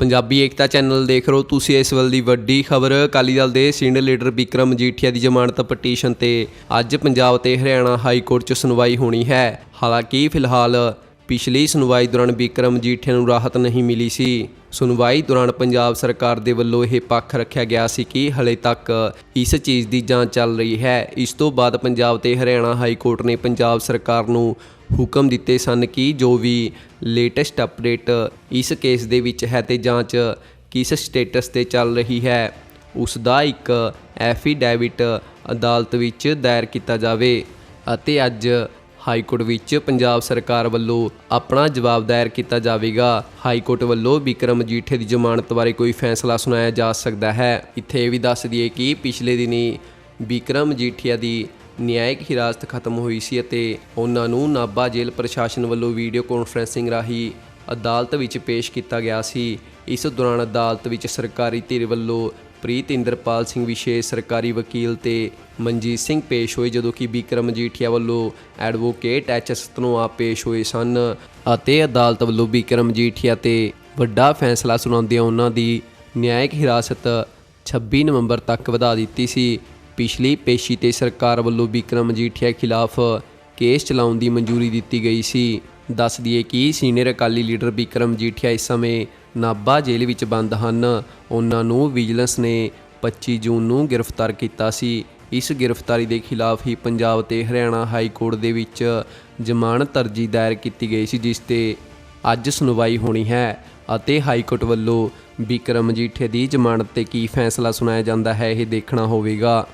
ਪੰਜਾਬੀ ਏਕਤਾ channel ਦੇਖ ਰਹੇ ਹੋ ਤੁਸੀਂ ਇਸ ਵੇਲੇ ਦੀ ਵੱਡੀ ਖਬਰ। ਅਕਾਲੀ ਦਲ ਦੇ ਸੀਨੀਅਰ ਲੀਡਰ ਵਿਕਰਮ ਮਜੀਠੀਆ ਦੀ ਜ਼ਮਾਨਤ ਪਟੀਸ਼ਨ ਤੇ ਅੱਜ ਪੰਜਾਬ ਤੇ ਹਰਿਆਣਾ ਹਾਈ ਕੋਰਟ 'ਚ ਸੁਣਵਾਈ ਹੋਣੀ ਹੈ। ਹਾਲਾਂਕਿ ਫਿਲਹਾਲ ਪਿਛਲੀ ਸੁਣਵਾਈ ਦੌਰਾਨ ਵਿਕਰਮ ਮਜੀਠੀਆ ਨੂੰ ਰਾਹਤ ਨਹੀਂ ਮਿਲੀ ਸੀ। ਸੁਣਵਾਈ ਦੌਰਾਨ ਪੰਜਾਬ ਸਰਕਾਰ ਦੇ ਵੱਲੋਂ ਇਹ ਪੱਖ ਰੱਖਿਆ ਗਿਆ ਸੀ ਕਿ ਹਲੇ ਤੱਕ ਇਸ ਚੀਜ਼ ਦੀ ਜਾਂਚ ਚੱਲ ਰਹੀ ਹੈ। ਇਸ ਤੋਂ ਬਾਅਦ ਪੰਜਾਬ ਤੇ ਹਰਿਆਣਾ ਹਾਈ ਕੋਰਟ ਨੇ ਪੰਜਾਬ ਸਰਕਾਰ ਨੂੰ ਹੁਕਮ ਦਿੱਤੇ ਸਨ ਕਿ ਜੋ ਵੀ ਲੇਟੈਸਟ ਅਪਡੇਟ ਇਸ ਕੇਸ ਦੇ ਵਿੱਚ ਹੈ ਤੇ ਜਾਂਚ ਕਿਸ ਸਟੇਟਸ ਤੇ ਚੱਲ ਰਹੀ ਹੈ, ਉਸ ਦਾ ਇੱਕ ਐਫੀਡੈਵਿਟ ਅਦਾਲਤ ਵਿੱਚ ਦਾਇਰ ਕੀਤਾ ਜਾਵੇ। ਅਤੇ ਅੱਜ ਹਾਈ ਕੋਰਟ ਵਿੱਚ ਪੰਜਾਬ ਸਰਕਾਰ ਵੱਲੋਂ ਆਪਣਾ ਜਵਾਬ ਦਾਇਰ ਕੀਤਾ ਜਾਵੇਗਾ। ਹਾਈ ਕੋਰਟ ਵੱਲੋਂ ਵਿਕਰਮ ਜੀਠੇ ਦੀ ਜ਼ਮਾਨਤ ਬਾਰੇ ਕੋਈ ਫੈਸਲਾ ਸੁਣਾਇਆ ਜਾ ਸਕਦਾ ਹੈ। ਇੱਥੇ ਇਹ ਵੀ ਦੱਸ ਦਈਏ ਕਿ ਪਿਛਲੇ ਦਿਨੀ ਵਿਕਰਮ ਜੀਠੀਆ ਦੀ ਨਿਆਇਕ ਹਿਰਾਸਤ ਖਤਮ ਹੋਈ ਸੀ ਅਤੇ ਉਹਨਾਂ ਨੂੰ ਨਾਭਾ ਜੇਲ੍ਹ ਪ੍ਰਸ਼ਾਸਨ ਵੱਲੋਂ ਵੀਡੀਓ ਕਾਨਫਰੈਂਸਿੰਗ ਰਾਹੀਂ ਅਦਾਲਤ ਵਿੱਚ ਪੇਸ਼ ਕੀਤਾ ਗਿਆ ਸੀ। ਇਸ ਦੌਰਾਨ ਅਦਾਲਤ ਵਿੱਚ ਸਰਕਾਰੀ ਧਿਰ ਵੱਲੋਂ ਪ੍ਰੀਤ ਇੰਦਰਪਾਲ ਸਿੰਘ ਵਿਸ਼ੇਸ਼ ਸਰਕਾਰੀ ਵਕੀਲ ਤੇ ਮਨਜੀਤ ਸਿੰਘ ਪੇਸ਼ ਹੋਏ, ਜਦੋਂ ਕਿ ਬਿਕਰਮ ਜੀਠੀਆ ਵੱਲੋਂ ਐਡਵੋਕੇਟ ਐਚ ਐਸ ਧਨੋਆ ਪੇਸ਼ ਹੋਏ ਸਨ ਅਤੇ ਅਦਾਲਤ ਵੱਲੋਂ ਬਿਕਰਮ ਜੀਠੀਆ ਤੇ ਵੱਡਾ ਫੈਸਲਾ ਸੁਣਾਉਂਦਿਆਂ ਉਹਨਾਂ ਦੀ ਨਿਆਇਕ ਹਿਰਾਸਤ 26 ਨਵੰਬਰ ਤੱਕ ਵਧਾ ਦਿੱਤੀ ਸੀ। ਪਿਛਲੀ ਪੇਸ਼ੀ ਤੇ ਸਰਕਾਰ ਵੱਲੋਂ ਬਿਕਰਮ ਜੀਠੀਆ ਖਿਲਾਫ ਕੇਸ ਚਲਾਉਣ ਦੀ ਮਨਜ਼ੂਰੀ ਦਿੱਤੀ ਗਈ ਸੀ। ਦੱਸ ਦਈਏ ਕਿ ਸੀਨੀਅਰ ਅਕਾਲੀ ਲੀਡਰ ਬਿਕਰਮ ਜੀਠੀਆ ਇਸ ਸਮੇਂ ਨਾਭਾ ਜੇਲ੍ਹ ਵਿੱਚ ਬੰਦ ਹਨ। ਉਹਨਾਂ ਨੂੰ ਵਿਜੀਲੈਂਸ ਨੇ 25 ਜੂਨ ਨੂੰ ਗ੍ਰਿਫਤਾਰ ਕੀਤਾ ਸੀ। ਇਸ ਗ੍ਰਿਫਤਾਰੀ ਦੇ ਖਿਲਾਫ ਹੀ ਪੰਜਾਬ ਤੇ ਹਰਿਆਣਾ ਹਾਈ ਕੋਰਟ ਦੇ ਵਿੱਚ ਜ਼ਮਾਨਤ ਅਰਜ਼ੀ ਦਾਇਰ ਕੀਤੀ ਗਈ ਸੀ, ਜਿਸ ਤੇ ਅੱਜ ਸੁਣਵਾਈ ਹੋਣੀ ਹੈ ਅਤੇ ਹਾਈ ਕੋਰਟ ਵੱਲੋਂ ਵਿਕਰਮ ਜੀਠੇ ਦੀ ਜ਼ਮਾਨਤ ਤੇ ਕੀ ਫੈਸਲਾ ਸੁਣਾਇਆ ਜਾਂਦਾ ਹੈ, ਇਹ ਦੇਖਣਾ ਹੋਵੇਗਾ।